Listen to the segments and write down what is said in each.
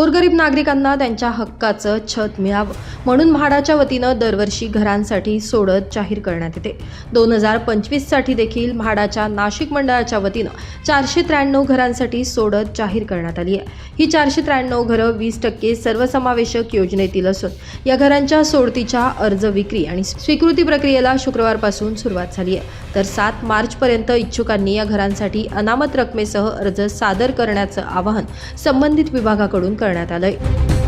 गोरगरीब नागरिकांना त्यांच्या हक्काचं छत मिळावं म्हणून म्हाडाच्या वतीनं दरवर्षी घरांसाठी सोडत जाहीर करण्यात येते. दोन हजार पंचवीससाठी देखील म्हाडाच्या नाशिक मंडळाच्या वतीनं चारशे त्र्याण्णव घरांसाठी सोडत जाहीर करण्यात आली आहे. ही चारशे त्र्याण्णव घरं वीस टक्के सर्वसमावेशक योजनेतील असून या घरांच्या सोडतीच्या अर्ज विक्री आणि स्वीकृती प्रक्रियेला शुक्रवारपासून सुरुवात झाली आहे. तर सात मार्चपर्यंत इच्छुकांनी या घरांसाठी अनामत रकमेसह अर्ज सादर करण्याचं आवाहन संबंधित विभागाकडून करण्यात आलंय.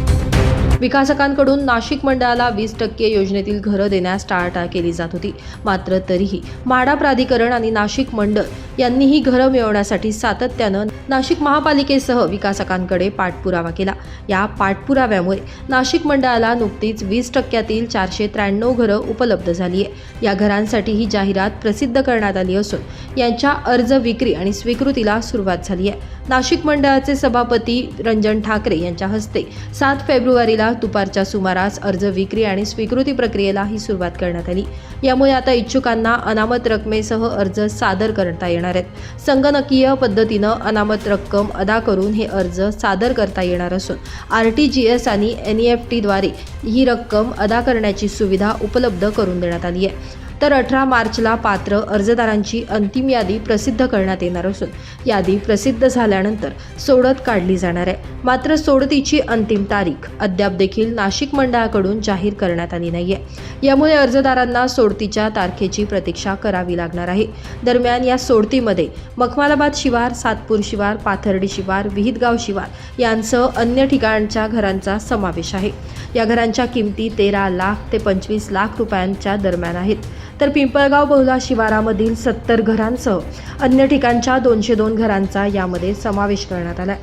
विकासकांकडून नाशिक मंडळाला वीस टक्के योजनेतील घरं देण्यास टाळाटाळ केली जात होती. मात्र तरीही म्हाडा प्राधिकरण आणि नाशिक मंडळ यांनीही घरं मिळवण्यासाठी सातत्यानं नाशिक महापालिकेसह विकासकांकडे पाठपुरावा केला. या पाठपुराव्यामुळे नाशिक मंडळाला नुकतीच वीस टक्क्यातील चारशे त्र्याण्णव घरं उपलब्ध झाली आहे या घरांसाठी ही जाहिरात प्रसिद्ध करण्यात आली असून यांच्या अर्ज विक्री आणि स्वीकृतीला सुरुवात झाली आहे नाशिक मंडळाचे सभापती रंजन ठाकरे यांच्या हस्ते सात फेब्रुवारीला दुपारच्या सुमारास अर्ज विक्री आणि स्वीकृती प्रक्रियेला ही सुरुवात करण्यात आली. यामुळे आता इच्छुकांना अनामत रकमेसह अर्ज सादर करता येणार आहेत. संगणकीय पद्धतीनं अनामत रक्कम अदा करून हे अर्ज सादर करता येणार असून आर टी जी एस आणि एन ई एफ टीद्वारे ही रक्कम अदा करण्याची सुविधा उपलब्ध करून देण्यात आली आहे. तर अठरा मार्चला पात्र अर्जदारांची अंतिम यादी प्रसिद्ध करण्यात येणार असून यादी प्रसिद्ध झाल्यानंतर सोडत काढली जाणार आहे. मात्र सोडतीची अंतिम तारीख अद्याप देखील नाशिक मंडळाकडून जाहीर करण्यात आली नाहीये. यामुळे अर्जदारांना सोडतीच्या तारखेची प्रतीक्षा करावी लागणार आहे. दरम्यान या सोडतीमध्ये मखमालाबाद शिवार सातपूर शिवार पाथर्डी शिवार विहितगाव शिवार यांसह अन्य ठिकाणच्या घरांचा समावेश आहे. या घरांच्या किमती तेरा लाख ते पंचवीस लाख रुपयांच्या दरम्यान आहेत. तर पिंपळगाव बहुला शिवारामधील सत्तर घरांसह अन्य ठिकाणच्या दोनशे दोन घरांचा यामध्ये समावेश करण्यात आला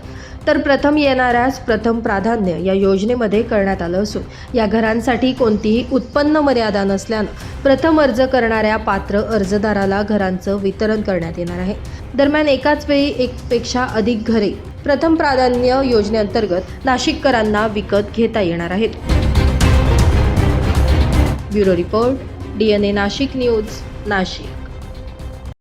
तर प्रथम येणाऱ्यास प्रथम प्राधान्य या योजनेमध्ये करण्यात आलं असून या घरांसाठी कोणतीही उत्पन्न मर्यादा नसल्यानं प्रथम अर्ज करणाऱ्या पात्र अर्जदाराला घरांचं वितरण करण्यात येणार आहे. दरम्यान एकाच वेळी एकपेक्षा अधिक घरे प्रथम प्राधान्य योजनेअंतर्गत नाशिककरांना विकत घेता येणार आहेत. Bureau report D N A Nashik news Nashik.